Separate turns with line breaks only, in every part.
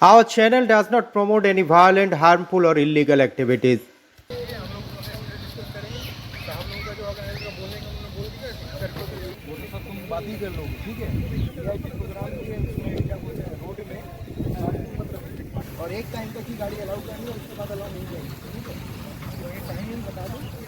Our channel does not promote any violent, harmful or illegal activities.
और एक time तक ही गाड़ी अलाउ करनी है उसके बाद अलाउ नहीं करेंगे ठीक है तो ये टाइम बता दो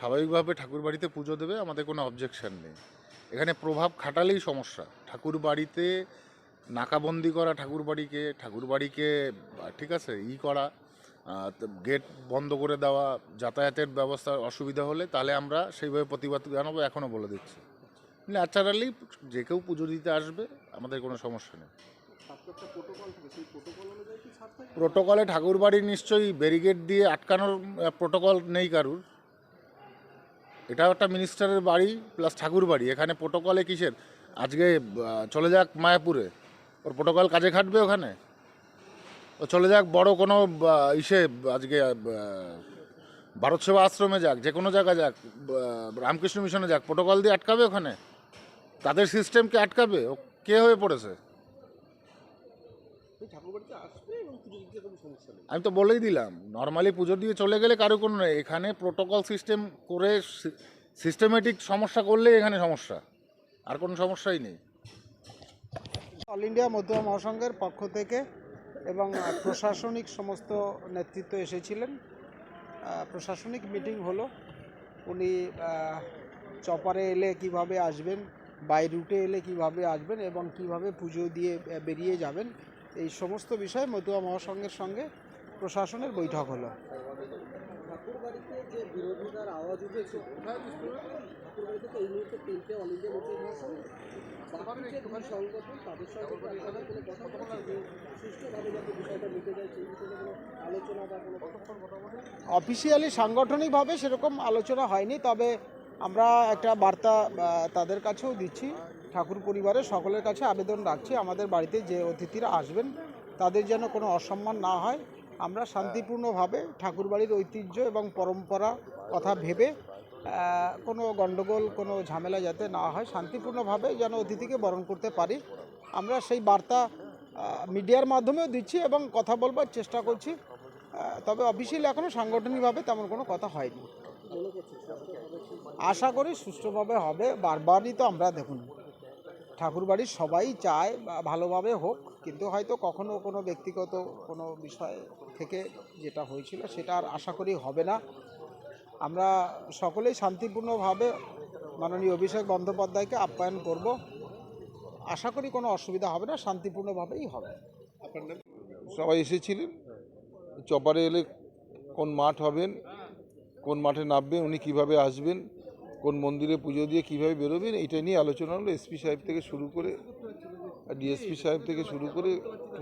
স্বাভাবিকভাবে ঠাকুর বাড়িতে পুজো দেবে, আমাদের কোনো অবজেকশান নেই। এখানে প্রভাব খাটালেই সমস্যা। ঠাকুর বাড়িতে নাকাবন্দি করা ঠাকুর বাড়িকে ঠাকুর বাড়িকে ঠিক আছে, ই করা গেট বন্ধ করে দেওয়া, যাতায়াতের ব্যবস্থার অসুবিধা হলে তাহলে আমরা সেইভাবে প্রতিবাদ জানাব, এখনও বলে দিচ্ছি। ন্যাচারালি যে কেউ পুজো দিতে আসবে, আমাদের কোনো সমস্যা নেই। প্রোটোকলে ঠাকুর বাড়ির নিশ্চয়ই ব্যারিকেড দিয়ে আটকানোর প্রোটোকল নেই কারুর। এটাও একটা মিনিস্টারের বাড়ি প্লাস ঠাকুর বাড়ি। এখানে প্রোটোকলে কিসের? আজকে চলে যাক মায়াপুরে। ওর প্রোটোকল কাজে খাটবে ওখানে? ও চলে যাক বড় কোনো ইসে, আজকে ভারত সেবা আশ্রমে যাক, যে কোনো জায়গায় যাক রামকৃষ্ণ মিশনে যাক। প্রোটোকল দিয়ে আটকাবে ওখানে? তাদের সিস্টেমকে আটকাবে? ও কে হয়ে পড়েছে? আমি তো বলেই দিলাম নর্মালি পুজো দিয়ে চলে গেলে কারও কোনো নেই। এখানে প্রোটোকল সিস্টেম করে সিস্টেমেটিক সমস্যা করলেই এখানে সমস্যা আর কোনো সমস্যাই নেই।
অল ইন্ডিয়া মধ্যমা মহাসংঘের পক্ষ থেকে এবং প্রশাসনিক সমস্ত নেতৃত্ব এসেছিলেন। প্রশাসনিক মিটিং হলো। উনি চপারে এলে কীভাবে আসবেন বাই রুটে এলে কীভাবে আসবেন এবং কীভাবে পুজো দিয়ে বেরিয়ে যাবেন এই সমস্ত বিষয়ে মতুয়া মহাসংঘের সঙ্গে প্রশাসনের বৈঠক হলো। অফিসিয়ালি সাংগঠনিকভাবে সেরকম আলোচনা হয়নি তবে আমরা একটা বার্তা তাদের কাছেও দিচ্ছি। ঠাকুর পরিবারের সকলের কাছে আবেদন রাখছি, আমাদের বাড়িতে যে অতিথিরা আসবেন, তাদের যেন কোনো অসম্মান না হয়। আমরা শান্তিপূর্ণভাবে ঠাকুরবাড়ির ঐতিহ্য এবং পরম্পরা কথা ভেবে কোনো গণ্ডগোল, কোনো ঝামেলা যাতে না হয়, শান্তিপূর্ণভাবে যেন অতিথিকে বরণ করতে পারি। আমরা সেই বার্তা মিডিয়ার মাধ্যমেও দিচ্ছি এবং কথা বলবার চেষ্টা করছি। তবে অফিসিয়ালি এখনও সাংগঠনিকভাবে তেমন কোনো কথা হয়নি। আশা করি সুষ্ঠুভাবে হবে। বারবারই তো আমরা দেখুন ঠাকুরবাড়ির সবাই চায়, বা ভালোভাবে হোক, কিন্তু হয়তো কখনো কোনো ব্যক্তিগত কোনো বিষয় থেকে যেটা হয়েছিল সেটা আর আশা করি হবে না। আমরা সকলেই শান্তিপূর্ণভাবে মাননীয় অভিষেক বন্দ্যোপাধ্যায়কে আপ্যায়ন করব। আশা করি কোনো অসুবিধা হবে না, শান্তিপূর্ণভাবেই হবে।
সবাই এসেছিলেন? চপারে এলে কোন মাঠ হবেন? কোন মাঠে নামবেন, উনি কীভাবে আসবেন, কোন মন্দিরে পুজো দিয়ে কীভাবে বেরোবেন এটা নিয়ে আলোচনা হলো। এসপি সাহেব থেকে শুরু করে ডিএসপি সাহেব থেকে শুরু করে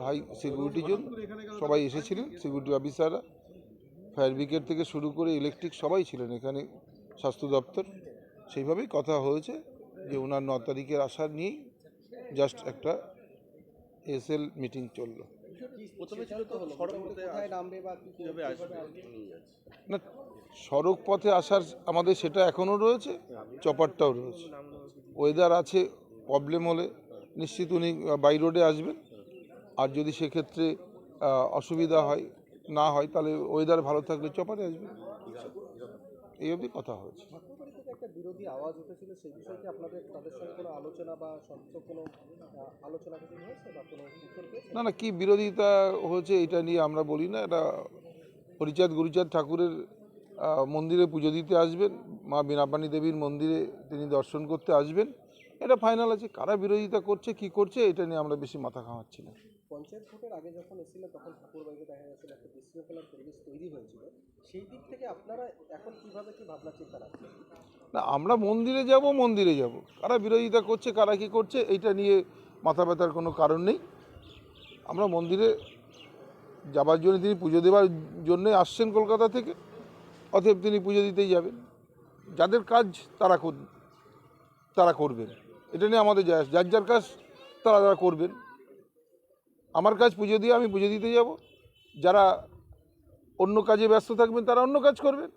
হাই সিকিউরিটি জোন সবাই এসেছিলেন সিকিউরিটি অফিসাররা ফায়ার ব্রিগেড থেকে শুরু করে ইলেকট্রিক সবাই ছিলেন এখানে, স্বাস্থ্য দপ্তর। সেইভাবেই কথা হয়েছে যে ওনার ন তারিখের আসার নিয়েই জাস্ট একটা এসএল মিটিং চলল।
কোথায় নামবে বা কীভাবে আসবে
না সড়ক পথে আসার আমাদের সেটা এখনও রয়েছে চপারটাও রয়েছে। ওয়েদার আছে প্রবলেম হলে নিশ্চিত উনি বাই রোডে আসবেন। আর যদি সেক্ষেত্রে অসুবিধা হয় না হয় তাহলে ওয়েদার ভালো থাকলে চপারে আসবেন। এই অবধি কথা হয়েছে।
একটা বিরোধী আওয়াজ উঠেছিল, সেই বিষয়ে কি আপনাদের, তাদের সঙ্গে কোনো আলোচনা বা সত্য কোনো আলোচনা কিছু হয়েছে বা কোনো
না না, কি বিরোধিতা হয়েছে এটা নিয়ে আমরা বলি না, এটা হরিচাঁদ গুরুচাঁদ ঠাকুরের মন্দিরে পুজো দিতে আসবেন, মা বীণাপাণী দেবীর মন্দিরে তিনি দর্শন করতে আসবেন, এটা ফাইনাল আছে, কারা বিরোধিতা করছে, কি করছে, এটা নিয়ে আমরা বেশি মাথা ঘামাচ্ছি না।
পঞ্চায়েত ভোটের আগে যখন এসেছিলেন তখন ঠাকুরবাড়িতে দেখা গেছিল একটা বিশৃঙ্খলার পরিবেশ তৈরি হয়েছিল। সেই দিক থেকে আপনারা এখন কীভাবে কি ভাবনা চিন্তা রাখছেন?
না, আমরা মন্দিরে যাব মন্দিরে যাব। কারা বিরোধিতা করছে, কারা কি করছে, এইটা নিয়ে মাথা ব্যথার কোনো কারণ নেই। আমরা মন্দিরে যাবার জন্য তিনি পুজো দেওয়ার জন্য আসছেন কলকাতা থেকে, অতএব তিনি পুজো দিতেই যাবেন। যাদের কাজ তারা তারা করবেন। এটা নিয়ে আমাদের যার যার কাজ তারা তারা করবেন। আমার কাজ পুজো দিয়ে আমি পুজো দিতে যাব। যারা অন্য কাজে ব্যস্ত থাকবেন, তারা অন্য কাজ করবেন।